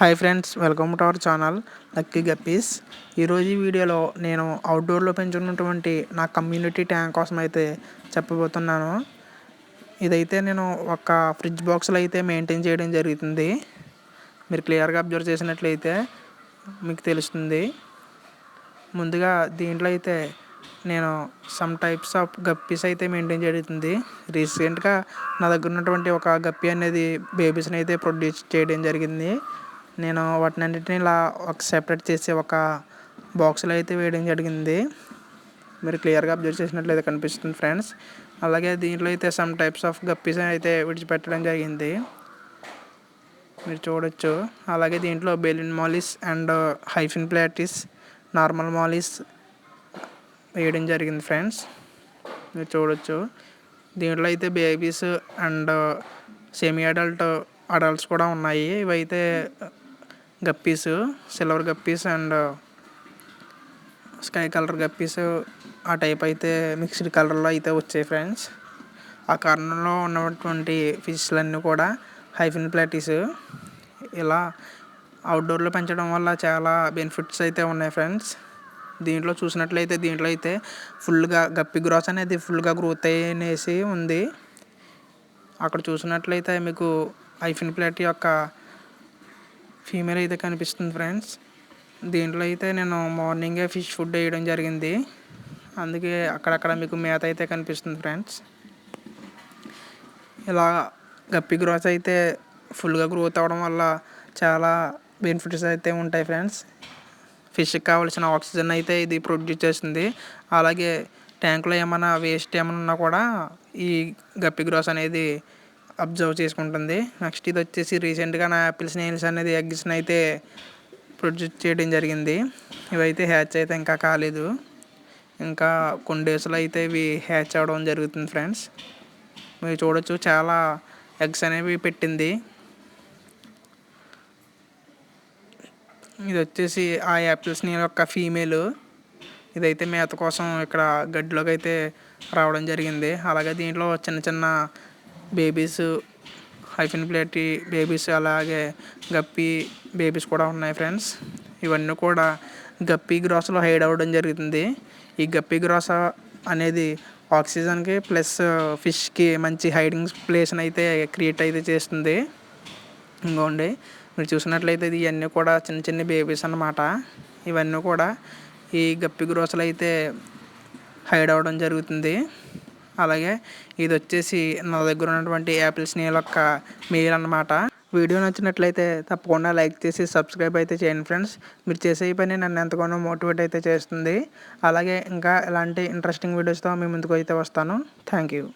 Hi friends welcome to our channel lucky guppies. ఈరోజు ఈ వీడియోలో నేను అవుట్డోర్లో పెంచుకున్నటువంటి నా కమ్యూనిటీ ట్యాంక్ కోసం అయితే చెప్పబోతున్నాను. ఇదైతే నేను ఒక ఫ్రిడ్జ్ బాక్స్లో అయితే మెయింటైన్ చేయడం జరుగుతుంది. మీరు క్లియర్గా అబ్జర్వ్ చేసినట్లయితే మీకు తెలుస్తుంది. ముందుగా దీంట్లో అయితే నేను సమ్ టైప్స్ ఆఫ్ గప్పీస్ అయితే మెయింటైన్ జరుగుతుంది. రీసెంట్గా నా దగ్గర ఉన్నటువంటి ఒక గప్పి అనేది బేబీస్ని అయితే ప్రొడ్యూస్ చేయడం జరిగింది. నేను వాటిని అన్నిటిని ఇలా ఒక సెపరేట్ చేసి ఒక బాక్స్లో అయితే వేయడం జరిగింది. మీరు క్లియర్గా అబ్జర్వ్ చేసినట్లయితే కనిపిస్తుంది ఫ్రెండ్స్ అలాగే దీంట్లో అయితే సమ్ టైప్స్ ఆఫ్ గప్పీస్ అయితే విడిచిపెట్టడం జరిగింది. మీరు చూడొచ్చు. అలాగే దీంట్లో balloon mollies and high fin platies normal mollies వేయడం జరిగింది ఫ్రెండ్స్ మీరు చూడొచ్చు. దీంట్లో అయితే babies and semi adult adults కూడా ఉన్నాయి. ఇవైతే guppies silver guppies and sky colour guppies ఆ టైప్ అయితే మిక్స్డ్ కలర్లో అయితే వచ్చాయి ఫ్రెండ్స్ ఆ కారణంలో ఉన్నటువంటి ఫిష్లన్నీ కూడా హైఫిన్ ప్లాటీస్ ఇలా అవుట్డోర్లో పెంచడం వల్ల చాలా బెనిఫిట్స్ అయితే ఉన్నాయి ఫ్రెండ్స్ దీంట్లో చూసినట్లయితే దీంట్లో అయితే ఫుల్గా గప్పి గ్రోస్ అనేది ఫుల్గా గ్రోత్ అయ్యేసి ఉంది. అక్కడ చూసినట్లయితే మీకు ఐఫిన్ ప్లేట్ యొక్క ఫీమేల్ అయితే కనిపిస్తుంది ఫ్రెండ్స్ దీంట్లో అయితే నేను మార్నింగే ఫిష్ ఫుడ్ వేయడం జరిగింది. అందుకే అక్కడక్కడ మీకు మేత అయితే కనిపిస్తుంది ఫ్రెండ్స్ ఇలా గప్పి గ్రోత్ అయితే ఫుల్గా గ్రోత్ అవ్వడం వల్ల చాలా బెనిఫిట్స్ అయితే ఉంటాయి ఫ్రెండ్స్ ఫిష్కి కావాల్సిన ఆక్సిజన్ అయితే ఇది ప్రొడ్యూస్ చేస్తుంది. అలాగే ట్యాంకులో ఏమైనా వేస్ట్ ఏమైనా ఉన్నా కూడా ఈ గప్పి గ్రోస్ అనేది అబ్జర్వ్ చేసుకుంటుంది. నెక్స్ట్ ఇది వచ్చేసి రీసెంట్గా నా యాపిల్స్ నెయిల్స్ అనేది ఎగ్స్ని అయితే ప్రొడ్యూస్ చేయడం జరిగింది. ఇవైతే హ్యాచ్ అయితే ఇంకా కాలేదు. ఇంకా కొన్ని డేస్లో అయితే ఇవి హ్యాచ్ అవ్వడం జరుగుతుంది ఫ్రెండ్స్. మీరు చూడొచ్చు చాలా ఎగ్స్ అనేవి పెట్టింది. ఇది వచ్చేసి ఆ యాపిల్స్ నీ యొక్క ఫీమేల్. ఇదైతే మేత కోసం ఇక్కడ గడ్డిలోకి అయితే రావడం జరిగింది. అలాగే దీంట్లో చిన్న చిన్న బేబీస్ హైఫిన్ ప్లేటీ బేబీస్ అలాగే గప్పి బేబీస్ కూడా ఉన్నాయి ఫ్రెండ్స్. ఇవన్నీ కూడా గప్పి గ్రాస్లో హైడ్ అవ్వడం జరుగుతుంది. ఈ గప్పి గ్రాస్ అనేది ఆక్సిజన్కి ప్లస్ ఫిష్కి మంచి హైడింగ్ ప్లేస్ని అయితే క్రియేట్ అయితే చేస్తుంది. ఇంకోండి మీరు చూసినట్లయితే ఇవన్నీ కూడా చిన్న చిన్న బేబీస్ అన్నమాట. ఇవన్నీ కూడా ఈ గప్పి గ్రోసలు అయితే హైడ్ అవ్వడం జరుగుతుంది. అలాగే ఇది వచ్చేసి నా దగ్గర ఉన్నటువంటి యాపిల్ స్నేల్ యొక్క మెయిల్ అనమాట వీడియో నచ్చినట్లయితే తప్పకుండా లైక్ చేసి సబ్స్క్రైబ్ అయితే చేయండి ఫ్రెండ్స్. మీరు చేసే పని నన్ను ఎంతగానో మోటివేట్ అయితే చేస్తుంది. అలాగే ఇంకా ఇలాంటి ఇంట్రెస్టింగ్ వీడియోస్తో మీ ముందుకు అయితే వస్తాను. Thank you.